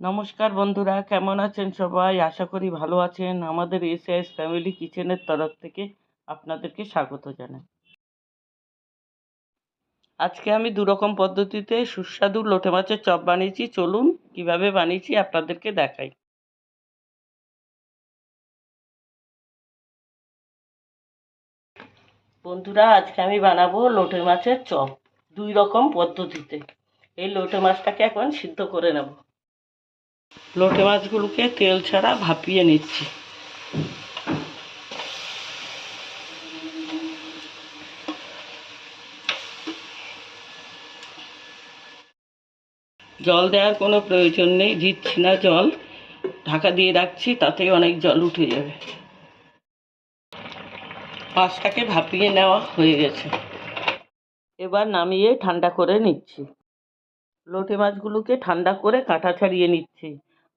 নমস্কার বন্ধুরা, কেমন আছেন সবাই? আশা করি ভালো আছেন। আমাদের এসএস ফ্যামিলি কিচেনের তরফ থেকে আপনাদেরকে স্বাগত জানাই। আজকে আমি দুরকম পদ্ধতিতে সুস্বাদু লোটে মাছের চপ বানিয়েছি। চলুন কীভাবে বানিয়েছি আপনাদেরকে দেখাই। বন্ধুরা, আজকে আমি বানাবো লোটে মাছের চপ দুই রকম পদ্ধতিতে। এই লোটে মাছটাকে এখন সিদ্ধ করে নেব। লোটে মাছগুলোকে তেল ছাড়া ভাপিয়ে নিচ্ছি। জল দেওয়ার কোনো প্রয়োজন নেই, দিচ্ছি না জল। ঢাকা দিয়ে রাখছি, তাতে অনেক জল উঠে যাবে। মাছটাকে ভাপিয়ে নেওয়া হয়ে গেছে। এবার নামিয়ে ঠান্ডা করে নিচ্ছি। লোটে মাছগুলোকে ঠান্ডা করে কাঁটা ছাড়িয়ে নিচ্ছি।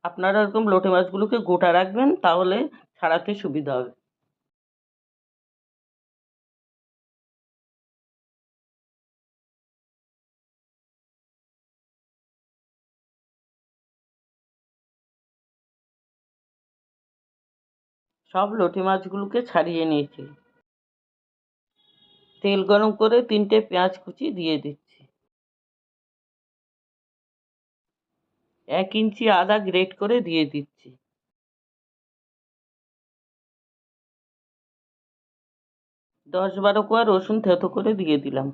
আপনারা এরকম লোটে মাছগুলোকে গোটা রাখবেন, তাহলে ছাড়াতে সুবিধা হবে। সব লোটে মাছগুলোকে ছাড়িয়ে নিয়েছি। তেল গরম করে তিনটে পেঁয়াজ কুচি দিয়ে দিচ্ছি। এক ইঞ্চি আদা গ্রেট করে দিয়ে দিচ্ছি। দশ বারো কোয়া রসুন থেতো করে দিয়ে দিলাম।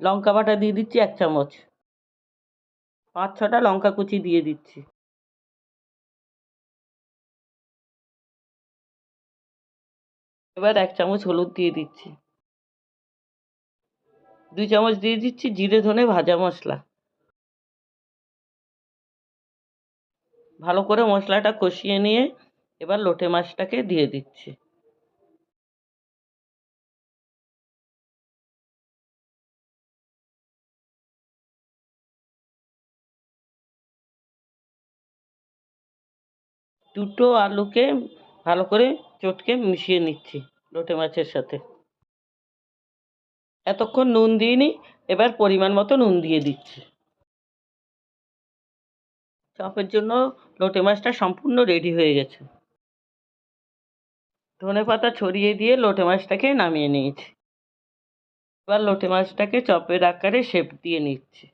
লঙ্কা বাটা দিয়ে দিচ্ছি এক চামচ। পাঁচ ছটা লঙ্কা কুচি দিয়ে দিচ্ছি। এবার এক চামচ হলুদ দিয়ে দিচ্ছি। দুই চামচ দিয়ে দিচ্ছি জিরে, ধনে ভাজা মশলা। ভালো করে মশলাটা কষিয়ে নিয়ে এবার লোটে মাছটাকে দিয়ে দিচ্ছি। দুটো আলুকে ভালো করে চটকে মিশিয়ে নিচ্ছি লোটে মাছের সাথে। এতক্ষণ নুন দিইনি এবার পরিমাণ মতো নুন দিয়ে দিচ্ছি। চপের জন্য লোটে মাছটা সম্পূর্ণ রেডি হয়ে গেছে। ধনে পাতা ছড়িয়ে দিয়ে লোটে মাছটাকে নামিয়ে নিয়েছি। এবার লোটে মাছটাকে চপের আকারে শেপ দিয়ে নিচ্ছি।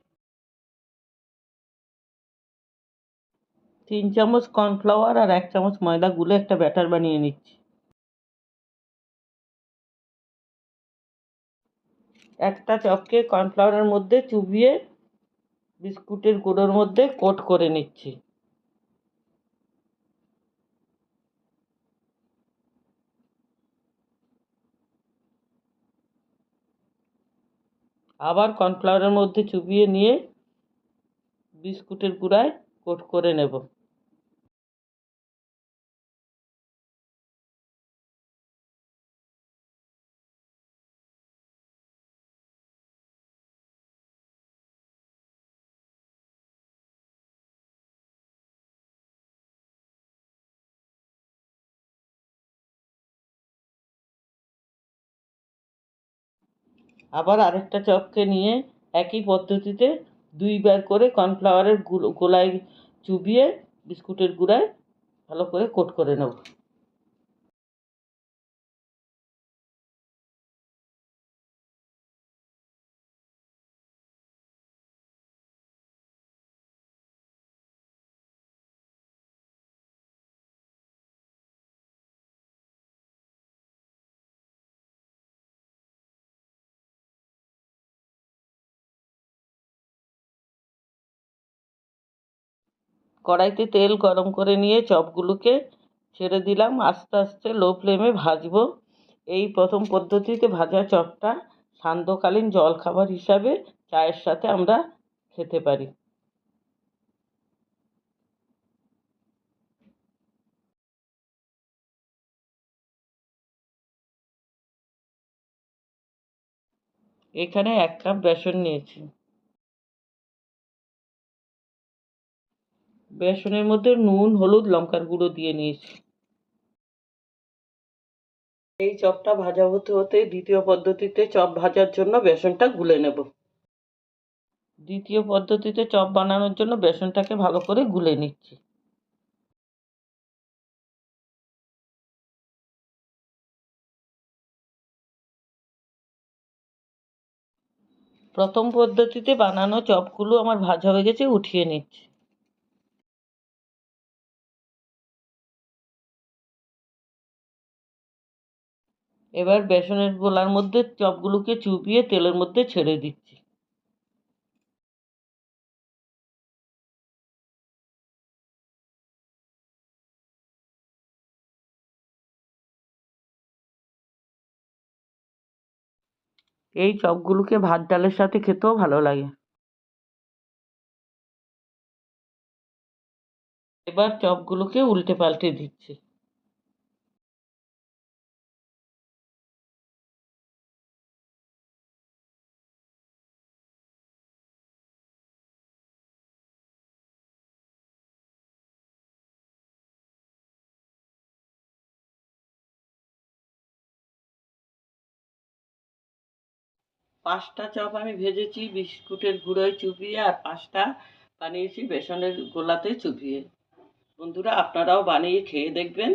তিন চামচ কর্নফ্লাওয়ার আর এক চামচ ময়দা গুলে একটা ব্যাটার বানিয়ে নিচ্ছি। একটা চপকে কর্নফ্লাওয়ারের মধ্যে চুবিয়ে বিস্কুটের গুঁড়োর মধ্যে কোট করে নিচ্ছি। আবার কর্নফ্লাওয়ারের মধ্যে চুবিয়ে নিয়ে বিস্কুটের গুঁড়ায় কোট করে নেব। আবার আরেকটা চককে নিয়ে একই পদ্ধতিতে দুইবার করে কর্নফ্লাওয়ারের গোলায় চুবিয়ে বিস্কুটের গুঁড়ায় ভালো করে কোট করে নেব। কড়াইতে তেল গরম করে নিয়ে চপগুলোকে ছেড়ে দিলাম। আস্তে আস্তে লো ফ্লেমে ভাজবো। এই প্রথম পদ্ধতিতে ভাজা চপটা সান্ধ্যকালীন জলখাবার হিসাবে চায়ের সাথে আমরা খেতে পারি। এখানে এক কাপ বেসন নিয়েছি। বেসনের মধ্যে নুন, হলুদ, লঙ্কার গুঁড়ো দিয়ে নিয়েছি। এই চপটা ভাজা হতে হতে দ্বিতীয় পদ্ধতিতে চপ ভাজার জন্য বেসনটা গুলে নেব। দ্বিতীয় পদ্ধতিতে চপ বানানোর জন্য বেসনটাকে ভালো করে গুলে নিচ্ছি। প্রথম পদ্ধতিতে বানানো চপগুলো আমার ভাজা হয়ে গেছে, উঠিয়ে নিচ্ছি। এবার বেসনের গোলার মধ্যে চপগুলোকে চুপিয়ে তেলের মধ্যে ছেড়ে দিচ্ছি। এই চপগুলোকে ভাত ডালের সাথে খেতেও ভালো লাগে। এবার চপগুলোকে উল্টে পাল্টে দিচ্ছি। পাঁচটা চপ আমি ভেজেছি, বিস্কুটের গুঁড়োয় চুপিয়ে আর পাঁচটা বানিয়েছি বেসনের গোলাতে চুপিয়ে বন্ধুরা, আপনারাও বানিয়ে খেয়ে দেখবেন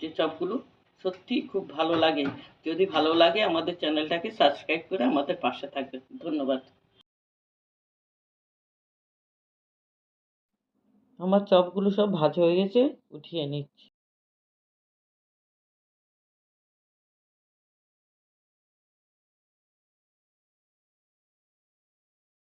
যে চপগুলো সত্যি খুব ভালো লাগে। যদি ভালো লাগে, আমাদের চ্যানেলটাকে সাবস্ক্রাইব করে আমাদের পাশে থাকবেন। ধন্যবাদ। আমার চপগুলো সব ভাজা হয়ে গেছে, উঠিয়ে নিচ্ছি।